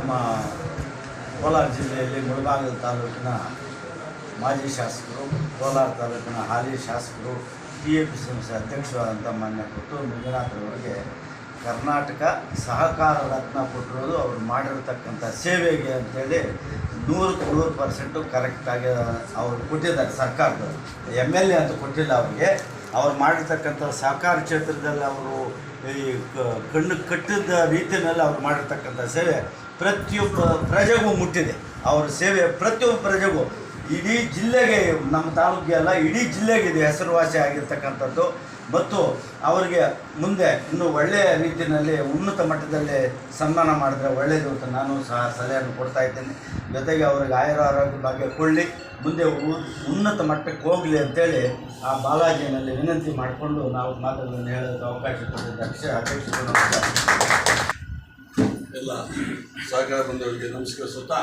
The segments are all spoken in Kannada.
ನಮ್ಮ ಕೋಲಾರ ಜಿಲ್ಲೆಯಲ್ಲಿ ಮುಳಬಾಗಿಲು ತಾಲೂಕಿನ ಮಾಜಿ ಶಾಸಕರು, ಕೋಲಾರ ತಾಲೂಕಿನ ಹಾಲಿ ಶಾಸಕರು ಟಿ ಎ ಪಿ ಸಂಸ್ಥೆ ಅಧ್ಯಕ್ಷರಾದಂಥ ಮಾನ್ಯ ಪುತ್ತೂರು ಮಂಜುನಾಥರವರಿಗೆ ಕರ್ನಾಟಕ ಸಹಕಾರ ರತ್ನ ಕೊಟ್ಟಿರೋದು ಅವರು ಮಾಡಿರತಕ್ಕಂಥ ಸೇವೆಗೆ ಅಂತೇಳಿ ನೂರಕ್ಕೆ ನೂರು ಪರ್ಸೆಂಟು ಕರೆಕ್ಟಾಗಿ ಅವರು ಕೊಟ್ಟಿದ್ದಾರೆ ಸರ್ಕಾರದವರು ಎಂ ಎಲ್ ಎ ಅಂತ ಕೊಟ್ಟಿಲ್ಲ ಅವರಿಗೆ. ಅವ್ರು ಮಾಡಿರ್ತಕ್ಕಂಥ ಸಹಕಾರ ಕ್ಷೇತ್ರದಲ್ಲಿ ಅವರು ಈ ಕಣ್ಣು ಕಟ್ಟಿದ ರೀತಿಯಲ್ಲಿ ಅವ್ರು ಮಾಡಿರ್ತಕ್ಕಂಥ ಸೇವೆ. ಪ್ರತಿಯೊಬ್ಬ ಪ್ರಜೆಗೂ ಮುಟ್ಟಿದೆ. ಅವರ ಸೇವೆ ಪ್ರತಿಯೊಬ್ಬ ಪ್ರಜೆಗೂ. ಇಡೀ ಜಿಲ್ಲೆಗೆ, ನಮ್ಮ ತಾಲೂಕಿಗೆ ಅಲ್ಲ, ಇಡೀ ಜಿಲ್ಲೆಗೆ ಹೆಸರುವಾಸಿ ಆಗಿರ್ತಕ್ಕಂಥದ್ದು. ಮತ್ತು ಅವರಿಗೆ ಮುಂದೆ ಇನ್ನೂ ಒಳ್ಳೆಯ ರೀತಿಯಲ್ಲಿ ಉನ್ನತ ಮಟ್ಟದಲ್ಲಿ ಸನ್ಮಾನ ಮಾಡಿದ್ರೆ ಒಳ್ಳೆಯದು ಅಂತ ನಾನು ಸಹ ಸಲಹೆಯನ್ನು ಕೊಡ್ತಾ ಇದ್ದೇನೆ. ಜೊತೆಗೆ ಅವರಿಗೆ ಆಯುರ ಆರೋಗ್ಯ ಭಾಗ್ಯ ಕೊಳ್ಳಿ ಮುಂದೆ ಉನ್ನತ ಮಟ್ಟಕ್ಕೆ ಹೋಗಲಿ ಅಂತೇಳಿ ಆ ಬಾಲಾಜಿನಲ್ಲಿ ವಿನಂತಿ ಮಾಡಿಕೊಂಡು ನಾವು ಮಾತುಗಳನ್ನು ಹೇಳೋದಕ್ಕೆ ಅವಕಾಶ ಕೊಟ್ಟಿದ್ದ ಅಧ್ಯಕ್ಷ ಅಧ್ಯಕ್ಷರು. ನಮಸ್ಕಾರ ಎಲ್ಲ ಸಹಕಾರ ಬಂದವರಿಗೆ ನಮಸ್ಕರಿಸುತ್ತಾ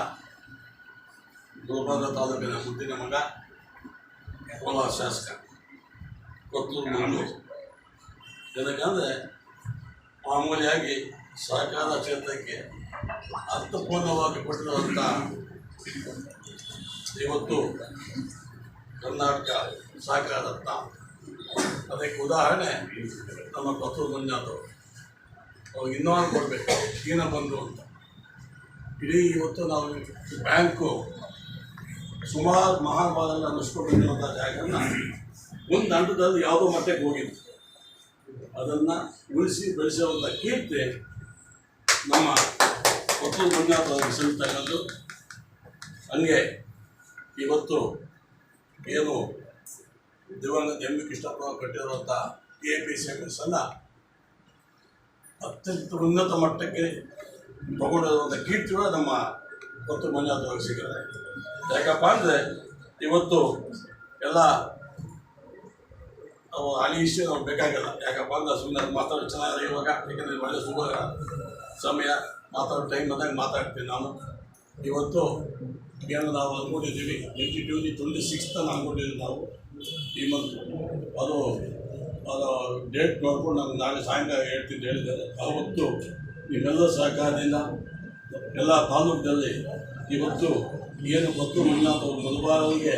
ಗುಲ್ಬರ್ಗ ತಾಲೂಕಿನ ಮುದ್ದಿನ ಮಗ ಕೋಲಾರ ಶಾಸಕ, ಕೊತ್ತೂರು ಮಂಗಳೂರು ಏನಕ್ಕಂದರೆ ಮಾಮೂಲಿಯಾಗಿ ಸಹಕಾರ ಕ್ಷೇತ್ರಕ್ಕೆ ಅರ್ಥಪೂರ್ಣವಾಗಿ ಕೊಟ್ಟಿರುವಂಥ ಇವತ್ತು ಕರ್ನಾಟಕ ಸಹಕಾರ ಅದಕ್ಕೆ ಉದಾಹರಣೆ ನಮ್ಮ ಕೊತ್ತೂರು ಮಂಜುನಾಥ್ ಅವರು ಅವ್ರಿಗೆ ಇನ್ನೊಂದು ಕೊಡಬೇಕು ಏನೋ ಬಂದು ಅಂತ. ಇಡೀ ಇವತ್ತು ನಾವು ಬ್ಯಾಂಕು ಸುಮಾರು ಮಹಾಭಾರತ ಬಂದಿರುವಂಥ ಜಾಗನ ಒಂದು ಹಂತದಲ್ಲಿ ಯಾವುದೋ ಮಟ್ಟಕ್ಕೆ ಹೋಗಿದ್ದು ಅದನ್ನು ಉಳಿಸಿ ಬೆಳೆಸುವಂಥ ಕೀರ್ತಿ ನಮ್ಮ ಕೊತ್ತೂರು ಮಂಜುನಾಥ್ ಅವರಿಗೆ ಸಲ್ತಕ್ಕಂಥದ್ದು ಹಂಗೆ ಇವತ್ತು ಏನು ದಿವಂಗತ M B Krishnappa ಕಟ್ಟಿರುವಂಥ A P C M S ಅನ್ನು ಅತ್ಯಂತ ಉನ್ನತ ಮಟ್ಟಕ್ಕೆ ತಗೊಂಡಿರುವಂಥ ಕೀರ್ತಿಗಳು ನಮ್ಮ ಕೊತ್ತು ಮಂಜುನಾಥ್ ಸಿಗುತ್ತೆ ಯಾಕಪ್ಪ ಅಂದರೆ ಇವತ್ತು ಎಲ್ಲ ಅವು ಹಾಲಿ ಇಶ್ಯೂ ನಮ್ಗೆ ಬೇಕಾಗಿಲ್ಲ. ಯಾಕಪ್ಪ ಅಂದ್ರೆ ಸುಮ್ಮನೆ ಮಾತಾಡೋ ಚೆನ್ನಾಗಿ ಇವಾಗ, ಯಾಕಂದರೆ ಮಳೆ ಶುಭ ಸಮಯ, ಮಾತಾಡೋ ಟೈಮ್ ಬಂದಾಗ ಮಾತಾಡ್ತೀನಿ ನಾನು. ಇವತ್ತು ಏನು ನಾವು ಅಂದ್ಕೊಂಡಿದ್ದೀವಿ ಟ್ವೆಂಟಿ ಟ್ವೆಂಟಿ ಟ್ವೆಂಟಿ ಸಿಕ್ಸ್ತ ಅಂದ್ಕೊಂಡಿದ್ದೀವಿ ನಾವು ಈ ಮಂತ್. ಅದು ಅದು ಡೇಟ್ ನೋಡ್ಕೊಂಡು ನಾನು ನಾಳೆ ಸಾಯಂಕಾಲ ಹೇಳ್ತೀನಿ ಹೇಳಿದ್ದಾರೆ. ಅವತ್ತು ನಿಮ್ಮೆಲ್ಲ ಸಹಕಾರದಿಂದ ಎಲ್ಲ ತಾಲೂಕಿನಲ್ಲಿ ಇವತ್ತು ಏನು ಗೊತ್ತು ಮಂಜುನಾಥ್ ಒಂದು ಮುಳುಬಾಗಿಗೆ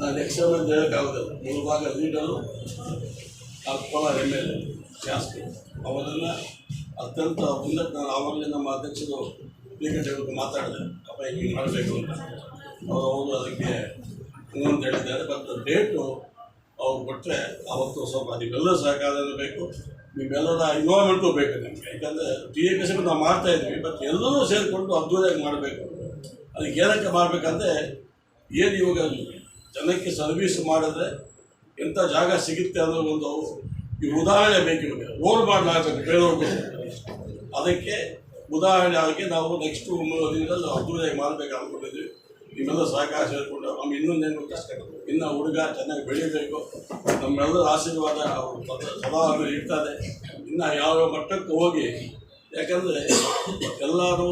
ನಾನು ಎಕ್ಸಲ್ ಅಂತ ಹೇಳೋಕ್ಕಾಗೋದಿಲ್ಲ ಮುಳುಬಾಗ leader Kolar M L A, ಶಾಸಕರು. ಅವರೆಲ್ಲ ಅತ್ಯಂತ ಉನ್ನತ ನಾನು ಆವಾಗಲೇ ನಮ್ಮ ಅಧ್ಯಕ್ಷರು ಇವತ್ತು ಮಾತಾಡಿದೆ. ಅಪ್ಪ, ಹಿಂಗೆ ಮಾಡಬೇಕು ಅಂತ. ಅವರು ಅವರು ಅದಕ್ಕೆ ಹ್ಞೂ ಅಂತ ಹೇಳಿದ್ದಾರೆ. ಬಟ್ ಡೇಟು ಅವ್ರು ಕೊಟ್ಟರೆ ಅವತ್ತು ಸ್ವಲ್ಪ ನಿಮ್ಮೆಲ್ಲರ ಸಹಕಾರ ಬೇಕು. ನಿಮ್ಮೆಲ್ಲರ ಇನ್ವಾಲ್ವ್ಮೆಂಟು ಬೇಕು ನಮಗೆ. ಯಾಕಂದರೆ ಟಿ ಎ ಪಿ ನಾವು ಮಾಡ್ತಾ ಇದ್ವಿ ಬಟ್ ಎಲ್ಲರೂ ಸೇರಿಕೊಂಡು ಅದ್ದೂರಿಯಾಗಿ ಮಾಡಬೇಕು. ಅದಕ್ಕೆ ಏನಕ್ಕೆ ಮಾಡಬೇಕಂದ್ರೆ, ಏನು ಇವಾಗ ಜನಕ್ಕೆ ಸರ್ವಿಸ್ ಮಾಡಿದ್ರೆ ಎಂಥ ಜಾಗ ಸಿಗುತ್ತೆ ಅನ್ನೋ ಒಂದು ಈ ಉದಾಹರಣೆ ಬೇಕು ಇವಾಗ. ರೋಲ್ ಮಾಡಲಾಗಬೇಕು ಬೇರೆಯವ್ರಿಗೂ ಅದಕ್ಕೆ ಉದಾಹರಣೆ ಆಗಿ ನಾವು ನೆಕ್ಸ್ಟ್ ದಿನದಲ್ಲಿ ಅದ್ದೂರಿಯಾಗಿ ಮಾಡಬೇಕು ಅಂದ್ಕೊಂಡಿದ್ವಿ ನಿಮ್ಮೆಲ್ಲ ಸಹಕಾರ ಸೇರಿಕೊಂಡು ನಮ್ಮ ಇನ್ನೊಂದೇನು ಇನ್ನು ಹುಡುಗ ಚೆನ್ನಾಗಿ ಬೆಳೀಬೇಕು. ನಮ್ಮೆಲ್ಲರ ಆಶೀರ್ವಾದ ಸದಾ ಇರ್ತದೆ ಇನ್ನು ಯಾವ ಮಟ್ಟಕ್ಕೆ ಹೋಗಿ, ಯಾಕಂದರೆ ಎಲ್ಲರೂ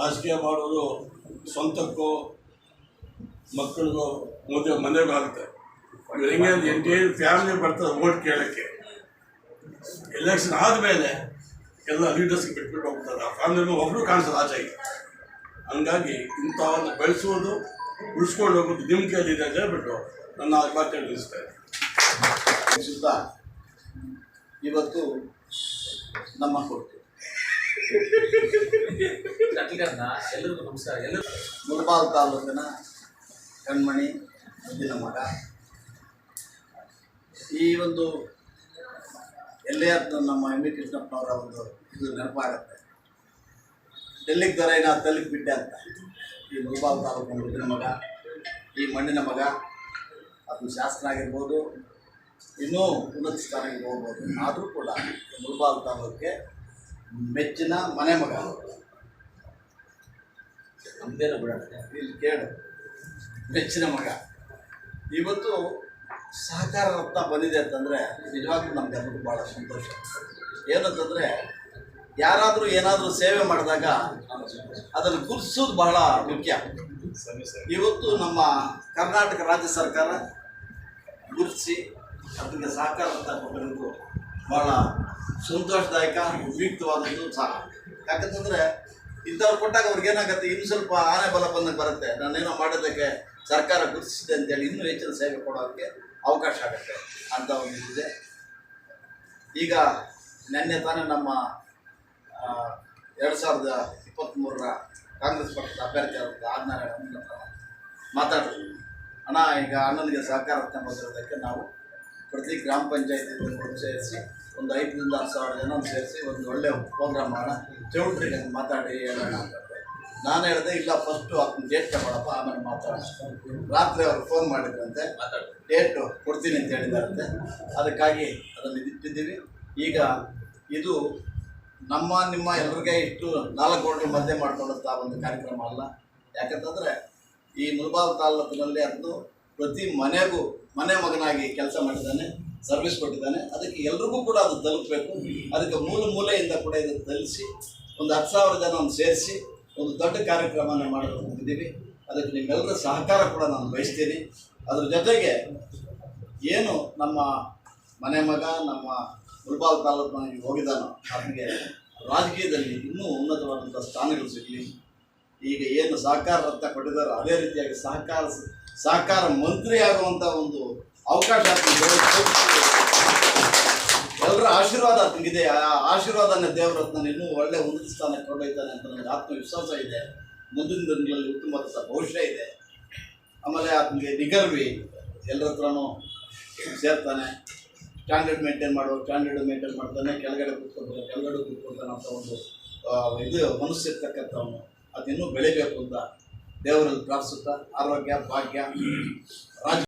ರಾಜಕೀಯ ಮಾಡೋದು ಸ್ವಂತಕ್ಕೋ ಮಕ್ಕಳಿಗೋ ಮದುವೆ ಮನೆಗೂ ಆಗುತ್ತೆ. ಹೆಂಗೆ ಅಂದ್ರೆ ಎಂಟೇಳು ಫ್ಯಾಮಿಲಿ ಬರ್ತದೆ ಓಟ್ ಕೇಳೋಕ್ಕೆ. ಎಲೆಕ್ಷನ್ ಆದಮೇಲೆ ಎಲ್ಲ ಲೀಡರ್ಸ್ಗೆ ಬಿಟ್ಬಿಟ್ಟು ಹೋಗ್ತಾರೆ. ಆ ಫ್ಯಾಮಿಲಿ ಒಬ್ಬರು ಕಾಣಿಸ್ತಾರೆ ಆಚೆಗೆ. ಹಂಗಾಗಿ ಇಂಥವನ್ನ ಬೆಳೆಸೋದು ಉಳಿಸ್ಕೊಂಡು ಹೋಗೋದು ನಿಮ್ಮ ಕೇಳಿದೆ ಅಂತ ಹೇಳ್ಬಿಟ್ಟು ನನ್ನ ಮಾತು ತಿಳಿಸ್ತಾ ಇದ್ದೀನಿ. ಇವತ್ತು ನಮ್ಮ ಕೊಟ್ಟು ಎಲ್ಲರಿಗೂ ನಮಸ್ಕಾರ. ಎಲ್ಲರೂ ಮುಳಬಾಲ್ ತಾಲೂಕಿನ ಕಣ್ಮಣಿ ಮುಂದಿನ ಮಠ. ಈ ಒಂದು ಎಲ್ಲೇ ಆದ ನಮ್ಮ ಎಂ ವಿ ಕೃಷ್ಣಪ್ಪನವರ ಒಂದು ಇದು ನೆನಪಾಗತ್ತೆ. ಡೆಲ್ಲಿಗೆ ದೊರೆನ ತಲ್ಲಿಗೆ ಬಿಟ್ಟೆ ಅಂತ. ಈ ಮುಳಬಾಲ್ ತಾಲೂಕಿನ ಮುಂದಿನ ಮಗ ಈ ಮಣ್ಣಿನ ಮಗ ಅದು ಶಾಸನ ಆಗಿರ್ಬೋದು ಇನ್ನೂ ಉನ್ನತ ಸ್ಥಾನಕ್ಕೆ ಹೋಗ್ಬೋದು. ಆದರೂ ಕೂಡ ಈ ಮುಳಬಾಲ್ ತಾಲೂಕಿಗೆ ಮೆಚ್ಚಿನ ಮನೆ ಮಗ. ನಮ್ದೇನು ಬಿಡೋಣ. ಇಲ್ಲಿ ಕೇಳು. ಮೆಚ್ಚಿನ ಮಗ. ಇವತ್ತು ಸಹಕಾರ ರತ್ನ ಬಂದಿದೆ ಅಂತಂದರೆ ನಿಜವಾಗ್ಲೂ ನಮ್ಗೆ ಎಲ್ಲರಿಗೂ ಭಾಳ ಸಂತೋಷ. ಏನಂತಂದರೆ ಯಾರಾದರೂ ಏನಾದರೂ ಸೇವೆ ಮಾಡಿದಾಗ ಅದನ್ನು ಗುರುತಿಸೋದು ಬಹಳ ಮುಖ್ಯ. ಇವತ್ತು ನಮ್ಮ ಕರ್ನಾಟಕ ರಾಜ್ಯ ಸರ್ಕಾರ ಗುರುತಿಸಿ ಅದಕ್ಕೆ ಸಹಕಾರ ಅಂತ ಬಹಳ ಸಂತೋಷದಾಯಕ, ಉಪಯುಕ್ತವಾದದ್ದು ಸಹ. ಯಾಕಂತಂದರೆ ಇಂಥವ್ರು ಕೊಟ್ಟಾಗ ಅವ್ರಿಗೆ ಏನಾಗುತ್ತೆ? ಇನ್ನು ಸ್ವಲ್ಪ ಆನೆ ಬಲ ಬಂದಂಗೆ ಬರುತ್ತೆ. ನಾನೇನೋ ಮಾಡೋದಕ್ಕೆ ಸರ್ಕಾರ ಗುರುತಿಸಿದೆ ಅಂತೇಳಿ ಇನ್ನೂ ಹೆಚ್ಚಿನ ಸೇವೆ ಕೊಡೋದಕ್ಕೆ ಅವಕಾಶ ಆಗುತ್ತೆ ಅಂತ ಒಂದು ಇದೆ ಈಗ ನಿನ್ನೆ ತಾನೇ ನಮ್ಮ ಎರಡು ಸಾವಿರದ ಇಪ್ಪತ್ತ್ಮೂರರ ಕಾಂಗ್ರೆಸ್ ಪಕ್ಷದ ಅಭ್ಯರ್ಥಿ ಆದ ಆದ್ನಾರಾಯಣ ಮಾತಾಡ್ತೀವಿ ಅಣ್ಣ, ಈಗ ಅಣ್ಣನಿಗೆ ಸಹಕಾರ ಬಂದಿರೋದಕ್ಕೆ ನಾವು ಪ್ರತಿ ಗ್ರಾಮ ಪಂಚಾಯತಿ ಸೇರಿಸಿ ಒಂದು ಐದರಿಂದ ಹತ್ತು ಸಾವಿರ ಜನ ಸೇರಿಸಿ ಒಂದು ಒಳ್ಳೆ ಪ್ರೋಗ್ರಾಮ್ ಮಾಡೋಣ. ಚೌಟ್ರಿಗೆ ಮಾತಾಡಿ ಹೇಳೋಣ ನಾನು ಹೇಳಿದೆ, ಇಲ್ಲ ಫಸ್ಟು ಅದನ್ನ ಡೇಟ್ ತಗೊಳಪ್ಪ, ಆಮೇಲೆ ಮಾತಾಡೋಣ. ರಾತ್ರಿ ಅವರು ಫೋನ್ ಮಾಡಿದ್ರಂತೆ. ಡೇಟು ಕೊಡ್ತೀನಿ ಅಂತ ಹೇಳಿದಾರಂತೆ ಅದಕ್ಕಾಗಿ ಅದನ್ನು ಇಟ್ಟಿದ್ದೀವಿ. ಈಗ ಇದು ನಮ್ಮ, ನಿಮ್ಮ ಎಲ್ರಿಗೆ ಇಷ್ಟು ನಾಲ್ಕು ಕೋಟಿ ಮಧ್ಯೆ ಮಾಡ್ಕೊಂಡಂತ ಒಂದು ಕಾರ್ಯಕ್ರಮ ಅಲ್ಲ. ಯಾಕಂತಂದರೆ ಈ ಮುಲ್ಬಾಲ್ ತಾಲೂಕಿನಲ್ಲಿ ಅದು ಪ್ರತಿ ಮನೆಗೂ ಮನೆ ಮಗನಾಗಿ ಕೆಲಸ ಮಾಡಿದ್ದಾನೆ ಸರ್ವಿಸ್ ಕೊಟ್ಟಿದ್ದಾನೆ. ಅದಕ್ಕೆ ಎಲ್ರಿಗೂ ಕೂಡ ಅದು ತಲುಪಬೇಕು. ಅದಕ್ಕೆ ಮೂಲ ಮೂಲೆಯಿಂದ ಕೂಡ ಇದನ್ನು ತಲುಪಿಸಿ, ಒಂದು ಹತ್ತು ಸಾವಿರ ಜನ ಸೇರಿಸಿ ಒಂದು ದೊಡ್ಡ ಕಾರ್ಯಕ್ರಮನ ಮಾಡಿದ್ದೀವಿ ಅದಕ್ಕೆ ನಿಮ್ಮೆಲ್ಲರ ಸಹಕಾರ ಕೂಡ ನಾನು ಬಯಸ್ತೀನಿ. ಅದ್ರ ಜೊತೆಗೆ ಏನು ನಮ್ಮ ಮನೆ ಮಗ, ನಮ್ಮ ಮುಲ್ಬಾಲ್ ತಾಲೂಕಿನಲ್ಲಿ ಹೋಗಿದ್ದಾನೋ, ಅವನಿಗೆ ರಾಜಕೀಯದಲ್ಲಿ ಇನ್ನೂ ಉನ್ನತವಾದಂಥ ಸ್ಥಾನಗಳು ಸಿಗಲಿ. ಈಗ ಏನು ಸಹಕಾರ ರತ್ನ ಕೊಟ್ಟಿದ್ದಾರೋ, ಅದೇ ರೀತಿಯಾಗಿ ಸಹಕಾರ ಸಹಕಾರ ಮಂತ್ರಿ ಆಗುವಂಥ ಒಂದು ಅವಕಾಶ ಎಲ್ಲರ ಆಶೀರ್ವಾದ ಆತನಿಗಿದೆ ಆ ಆಶೀರ್ವಾದನ ದೇವರತ್ನ ಇನ್ನೂ ಒಳ್ಳೆ ಉನ್ನತ ಸ್ಥಾನಕ್ಕೆ ಕೊಂಡೊಯ್ತಾನೆ ಅಂತ ನನಗೆ ಆತ್ಮವಿಶ್ವಾಸ ಇದೆ. ಮುಂದಿನ ದಿನಗಳಲ್ಲಿ ಉತ್ತಮವಾದಂಥ ಭವಿಷ್ಯ ಇದೆ. ಆಮೇಲೆ ಆತನಿಗೆ ನಿಗರ್ವಿ ಎಲ್ಲರ ಹತ್ರನೂ ಸೇರ್ತಾನೆ. ಸ್ಟ್ಯಾಂಡರ್ಡ್ ಮೇಂಟೈನ್ ಮಾಡುವ ಸ್ಟ್ಯಾಂಡರ್ಡ್ ಮೇಂಟೈನ್ ಮಾಡ್ತಾನೆ ಕೆಳಗಡೆ ಕೂತ್ಕೊಳ್ತಾನೆ ಕೆಳಗಡೆ ಕೂತ್ಕೊಳ್ತಾನೆ ಅಂತ ಒಂದು ಇದು ಮನಸ್ಸು ಇರ್ತಕ್ಕಂಥವನು ಅದಿನ್ನೂ ಬೆಳಿಬೇಕು ಅಂತ ದೇವರಲ್ಲಿ ಪ್ರಾರ್ಥಿಸುತ್ತಾ, ಆರೋಗ್ಯ, ಭಾಗ್ಯ, ರಾಜ